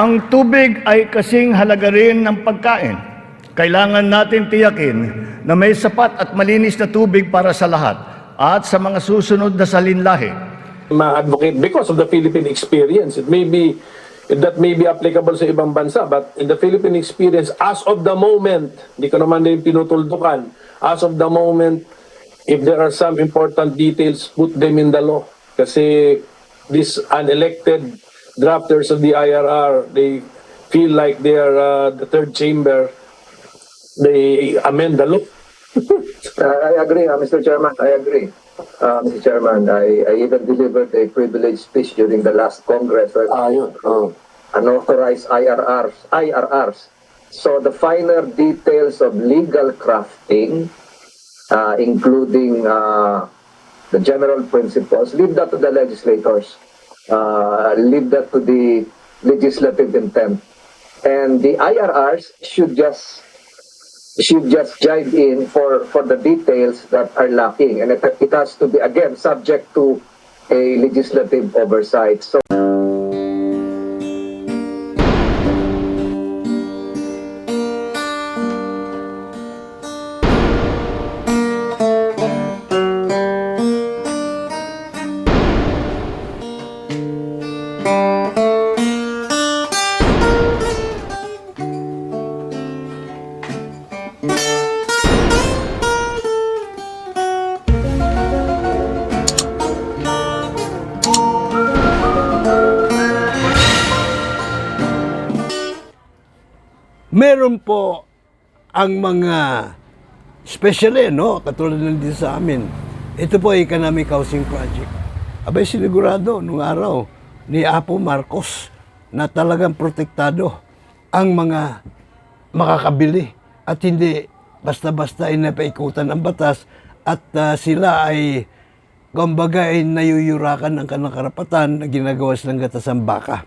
Ang tubig ay kasing halaga rin ng pagkain. Kailangan natin tiyakin na may sapat at malinis na tubig para sa lahat at sa mga susunod na salinlahi. ma-advocate because of the Philippine experience. It may be that may be applicable sa ibang bansa but in the Philippine experience as of the moment, hindi ko naman din pinutuldukan, as of the moment if there are some important details, put them in the law. Kasi these unelected drafters of the IRR, they feel like they are uh, the third chamber. They amend the law. Uh, I agree, uh, Mr. Chairman. I agree. Uh, Mr. Chairman, I, I even delivered a privileged speech during the last Congress where Ayun. Oh. unauthorized IRRs, IRRs. So the finer details of legal crafting, uh, including uh, the general principles, leave that to the legislators. Uh, leave that to the legislative intent. And the IRRs should just should just jive in for, for the details that are lacking. And it, it has to be, again, subject to a legislative oversight. So meron po ang mga especially no? Katulad ng dito sa amin. Ito po ay economic housing project. Abay sinigurado nung araw ni Apo Marcos na talagang protektado ang mga makakabili at hindi basta-basta ay napaikutan ng batas at ah, sila ay kumbaga ay nayuyurakan ng kanang karapatan na ginagawa silang gatas ng baka.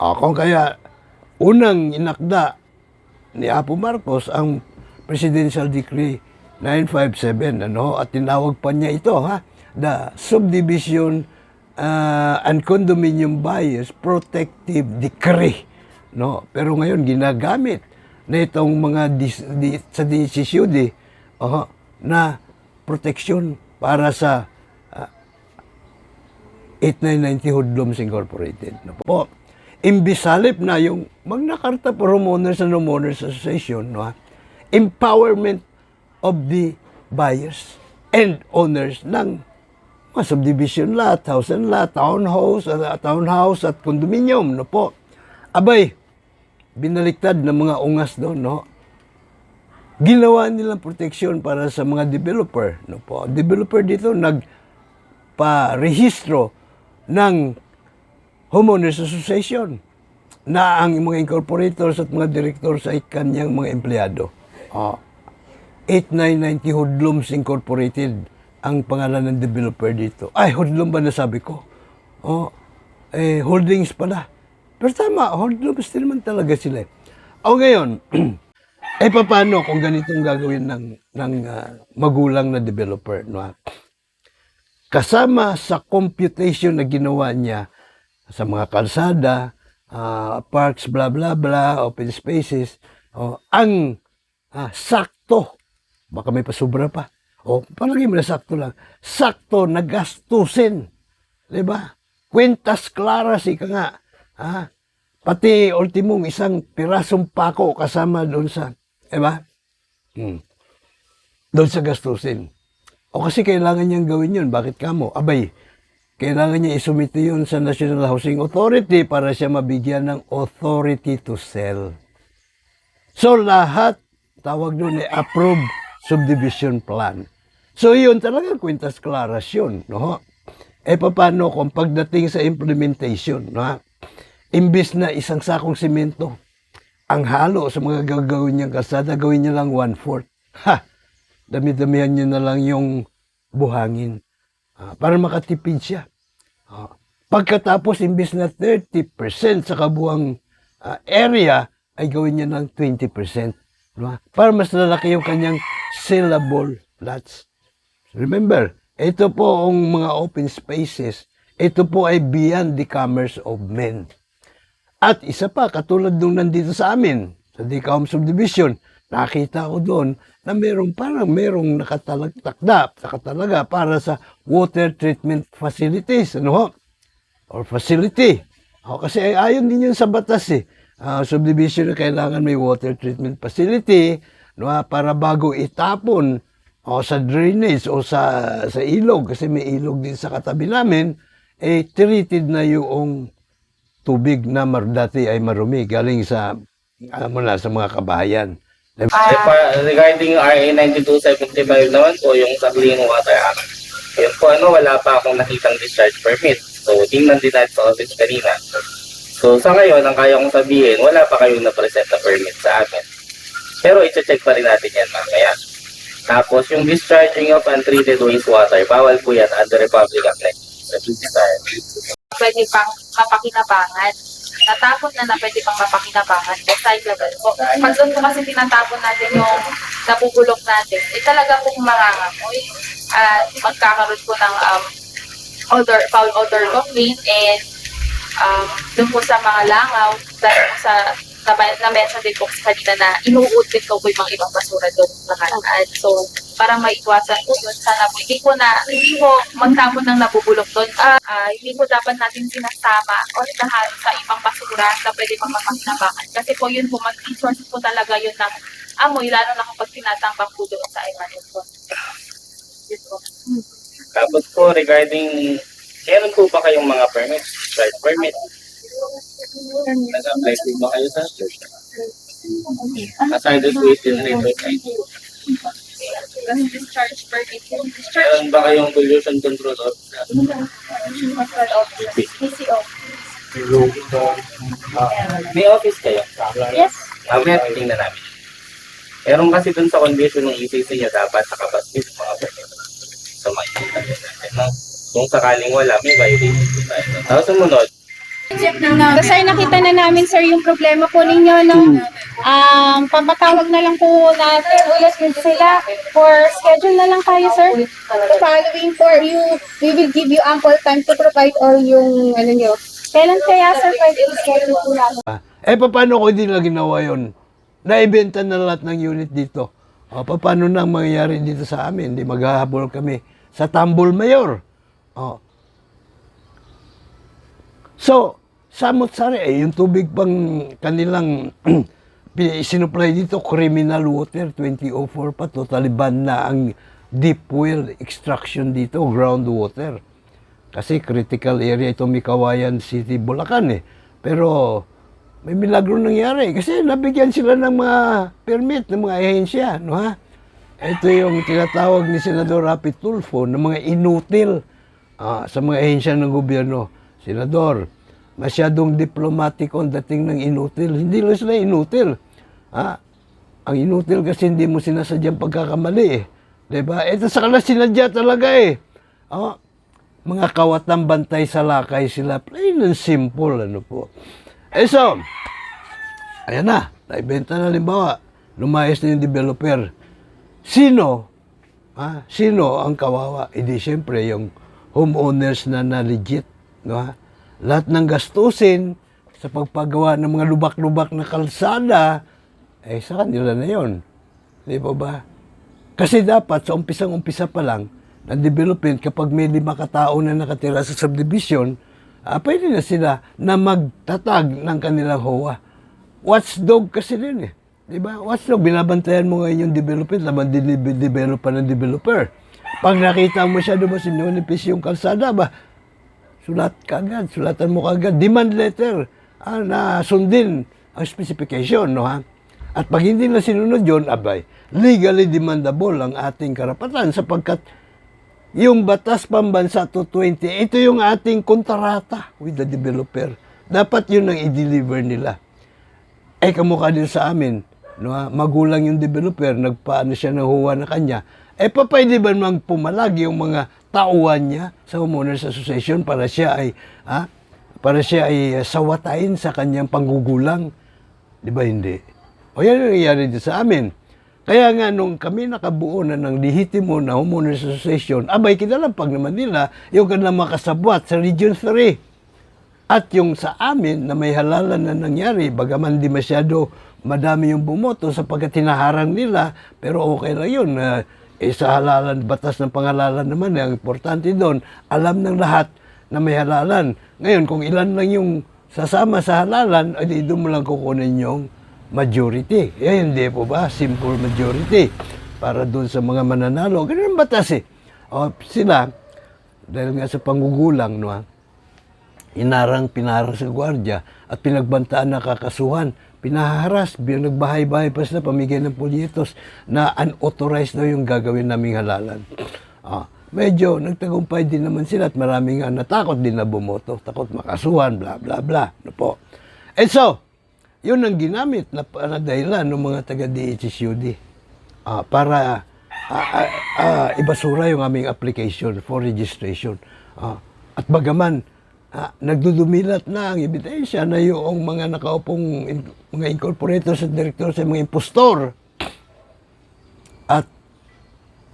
Ako kaya unang inakda ni Apo Marcos ang Presidential Decree 957 ano at tinawag pa niya ito ha the Subdivision uh, and Condominium Buyers Protective Decree no pero ngayon ginagamit na itong mga dis, di, sa DCCUD oh, na proteksyon para sa uh, 8990 Hoodlums Incorporated. No po. Imbis halip na yung Magna Carta for Homeowners and Homeowners Association, no, empowerment of the buyers and owners ng mga subdivision lot, house and lot, townhouse, uh, townhouse at condominium, no po. Abay, binaliktad ng mga ungas doon, no? Ginawa nilang proteksyon para sa mga developer, no po. Developer dito nagpa-rehistro ng homeowners association na ang mga incorporators at mga directors ay kanyang mga empleyado. Ah, 8990 Hoodlums Incorporated ang pangalan ng developer dito. Ay, Hoodlum ba nasabi ko? Oh, eh, holdings pala. Pero tama, Hoodlums din naman talaga sila. O ngayon, eh paano kung ganitong gagawin ng, ng ah, magulang na developer? No? Kasama sa computation na ginawa niya sa mga kalsada, ah, parks, bla bla bla, open spaces, oh, ang ah, sakto, baka may pasubra pa, o palagi mo na sakto lang, sakto na gastusin, di ba? Quintas claras, ika nga, ah, pati ultimong isang pirasong pako kasama doon sa, di ba? Hmm. Doon sa gastusin. O kasi kailangan niyang gawin yun. Bakit kamo? Abay, kailangan niya isumite yun sa National Housing Authority para siya mabigyan ng authority to sell. So lahat, tawag doon ay approved subdivision plan. So yun talagang kwintas claras yun. No? Eh paano kung pagdating sa implementation, no? imbis na isang sakong simento, ang halo sa mga gagawin niyang kalsada, gawin niya lang one-fourth. Ha! Dami-damihan niya na lang yung buhangin ah, para makatipid siya. Ah, pagkatapos, imbis na 30% sa kabuang ah, area, ay gawin niya ng 20%. Diba? Para mas lalaki yung kanyang sellable lots. Remember, ito po ang mga open spaces. Ito po ay beyond the commerce of men. At isa pa, katulad nung nandito sa amin, sa Dicahom Subdivision, nakita ko doon na merong parang merong nakatalagtakda, nakatalaga para sa water treatment facilities, ano ho? Or facility. O, kasi ay- ayon din yun sa batas eh. Ah, subdivision na kailangan may water treatment facility no, ah, para bago itapon o sa drainage o sa sa ilog kasi may ilog din sa katabi namin eh treated na yung tubig na mar, dati ay marumi galing sa mo na sa mga kabahayan. Pa- regarding RA 9275 naman po, yung sa Clean Water Act, yun po, ano, wala pa akong nakitang discharge permit. So, tingnan din natin sa office kanina. So, sa ngayon, ang kaya kong sabihin, wala pa kayong na-present na permit sa amin. Pero, iti-check pa rin natin yan mamaya. Tapos, yung discharging of untreated wastewater, bawal po yan under Republic Act 1975. pwede pang mapakinabangan. Natapon na na pwede pang mapakinabangan. Recyclable po. Pag doon po kasi tinatapon natin yung nabubulok natin, eh talaga pong marangamoy. At magkakaroon po ng um, odor, foul odor complaint and um, doon po sa mga langaw, dahil po sa na, na din po sa kanina na inuud din po, po yung mga ibang basura doon nakaraan. So, para maiwasan po yun, sana po hindi po na, hindi po magtapon ng nabubulok doon. Ah, hindi po dapat natin sinasama o sinahan sa ibang basura na pwede pang mapakinabangan. Kasi po yun po, mag-source po talaga yun ng amoy, lalo na kapag tinatambak po doon sa environment po. Yun po. Tapos po, regarding, meron po ba kayong mga permit? Discharge permit? Nag-apply po ba kayo sa church? Hazardous waste and treatment. Kasi discharge permit yun. Discharge Meron ba kayong pollution control officer? control office. PCO. May office kayo? Yes. Mamaya tingnan namin. Meron kasi dun sa condition ng ECC niya dapat nakabaskit yung mga permit. So makikita natin na kung sakaling wala, may violation tayo. Tapos sumunod, Kasi nakita na namin sir yung problema po ninyo no. Um, papatawag na lang po natin ulit yun sila for schedule na lang tayo sir. Following for you, we will give you ample time to provide all yung ano nyo. Kailan kaya sir pwede schedule po natin? Ah, eh, paano ko hindi na ginawa yun? Naibenta na lahat ng unit dito. O, paano na ang mangyayari dito sa amin? Hindi maghahabol kami sa Tambol Mayor. O. So, samot sari, eh, yung tubig pang kanilang sinupply dito, criminal water, 2004 pa, totally ban na ang deep well extraction dito, groundwater. Kasi critical area ito Mikawayan City, Bulacan eh. Pero may milagro nangyari kasi nabigyan sila ng mga permit ng mga ahensya, no ha? Ito yung tinatawag ni Senador Rapi Tulfo ng mga inutil ah, sa mga ahensya ng gobyerno. Senador, masyadong diplomatiko ang dating ng inutil. Hindi lang sila inutil. Ha? Ang inutil kasi hindi mo sinasadyang pagkakamali eh. Diba? Ito sa kanila sinadya talaga eh. Oh, mga kawatang bantay sa lakay sila. Plain and simple, ano po. Eh so, ayan na, naibenta na limbawa, lumayas na yung developer. Sino, ha, sino ang kawawa? Hindi siyempre yung homeowners na na legit. No, ha? Lahat ng gastusin sa pagpagawa ng mga lubak-lubak na kalsada, eh sa kanila na yon. Di ba ba? Kasi dapat sa umpisang-umpisa pa lang, ng development, kapag may lima katao na nakatira sa subdivision, ah, pwede na sila na magtatag ng kanilang HOA. Watchdog kasi din eh. Di ba? Watchdog, binabantayan mo ngayon yung development, laman develop pa ng developer. Pag nakita mo siya, diba, sinunipis yung kalsada ba, sulat ka agad, sulatan mo agad, demand letter, ah, na sundin ang specification, no ha? At pag hindi na sinunod yun, abay, legally demandable ang ating karapatan sapagkat yung batas pambansa 220, ito yung ating kontrata with the developer. Dapat yun ang i-deliver nila. Eh, kamukha din sa amin, no, ha? magulang yung developer, nagpaano siya ng huwa na kanya, eh, pa pwede ba naman pumalag yung mga tauhan niya sa Homeowners Association para siya ay, ha? para siya ay uh, sawatain sa kanyang panggugulang? Di ba hindi? O yan ang nangyayari din sa amin. Kaya nga nung kami nakabuo na ng lehitimo na Homeowners Association, abay kinalampag naman nila yung kanilang makasabwat sa Region 3. At yung sa amin na may halalan na nangyari, bagaman di masyado madami yung bumoto sapagkat hinaharang nila, pero okay lang yun. Uh, eh, sa halalan, batas ng pangalalan naman, ang importante doon, alam ng lahat na may halalan. Ngayon, kung ilan lang yung sasama sa halalan, ay doon mo lang kukunin yung majority. Eh, hindi po ba? Simple majority. Para doon sa mga mananalo. Ganun ang batas eh. O, sila, dahil nga sa pangugulang, no, inarang pinarang sa gwardya at pinagbantaan na kakasuhan. Pinaharas, nagbahay-bahay pa sila, pamigay ng polyetos na unauthorized daw yung gagawin naming halalan. Ah, medyo nagtagumpay din naman sila at marami nga natakot din na bumoto. Takot makasuhan, bla bla bla. Ano po. And so, yun ang ginamit na, na dahilan ng mga taga-DHSUD ah, para ah, ah, ah, ibasura yung aming application for registration. Ah, at bagaman, ah, nagdudumilat na ang ebidensya na yung mga nakaupong in- mga incorporators at directors ay mga impostor. At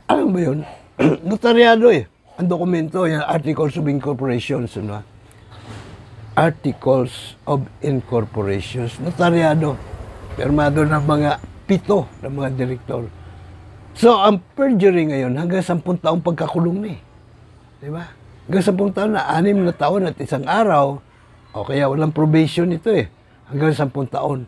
alam mo yun, notaryado eh. Ang dokumento, yung Articles of Incorporation, ano? Articles of Incorporations, notaryado. Permado ng mga pito ng mga direktor. So, ang perjury ngayon, hanggang 10 taong pagkakulong na. Di ba? Hanggang 10 taon na, 6 na taon at isang araw, o kaya walang probation ito eh. Hanggang 10 taon.